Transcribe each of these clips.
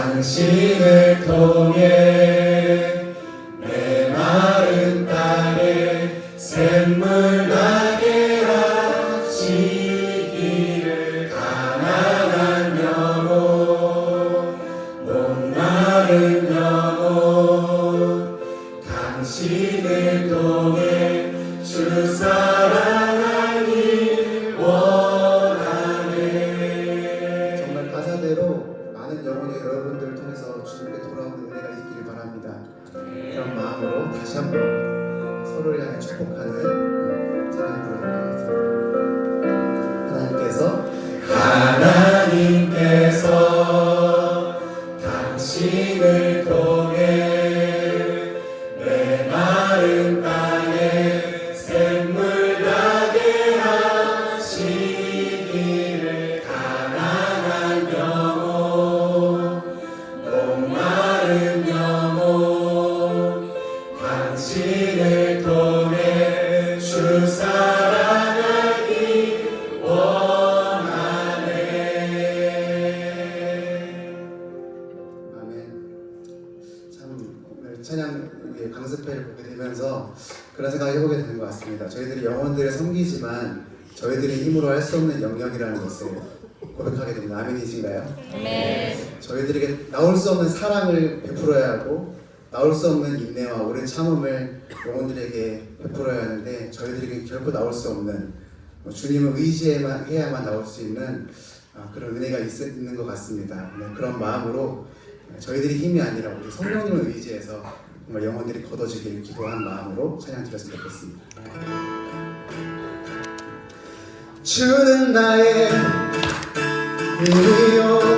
당신을 통해. 서로를 향해 축복하는 찬양 강습회를 보게 되면서 그런 생각을 해보게 되는 것 같습니다. 저희들이 영혼들을 섬기지만 저희들이 힘으로 할 수 없는 영역이라는 것을 고백하게 됩니다. 아멘이신가요? 네. 저희들에게 나올 수 없는 사랑을 베풀어야 하고 나올 수 없는 인내와 오랜 참음을 영혼들에게 베풀어야 하는데 저희들에게 결코 나올 수 없는 뭐 주님을 의지해만 해야만 나올 수 있는 아, 그런 은혜가 있, 있는 것 같습니다. 네, 그런 마음으로 저희들이 힘이 아니라 우리 성령님을 의지해서 정말 영혼들이 걷어지기를 기도한 마음으로 찬양 드렸으면 좋겠습니다. 주는 나의 힘이요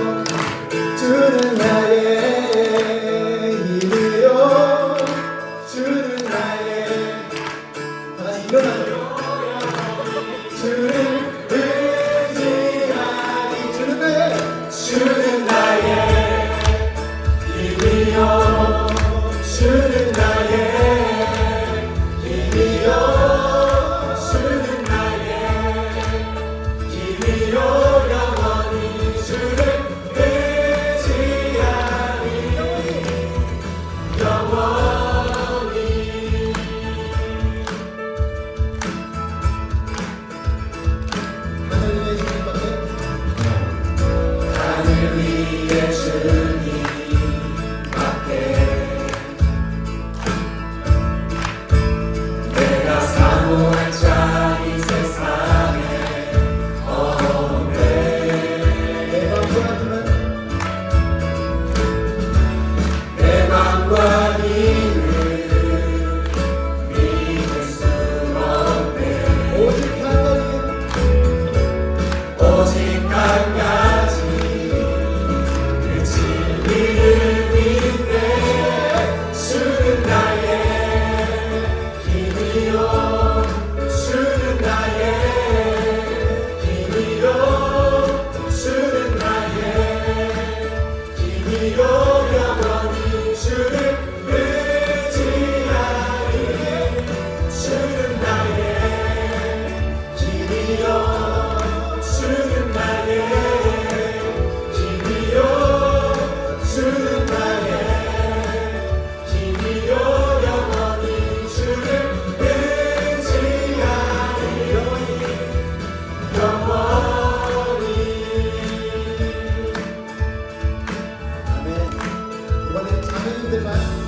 the man.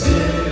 It's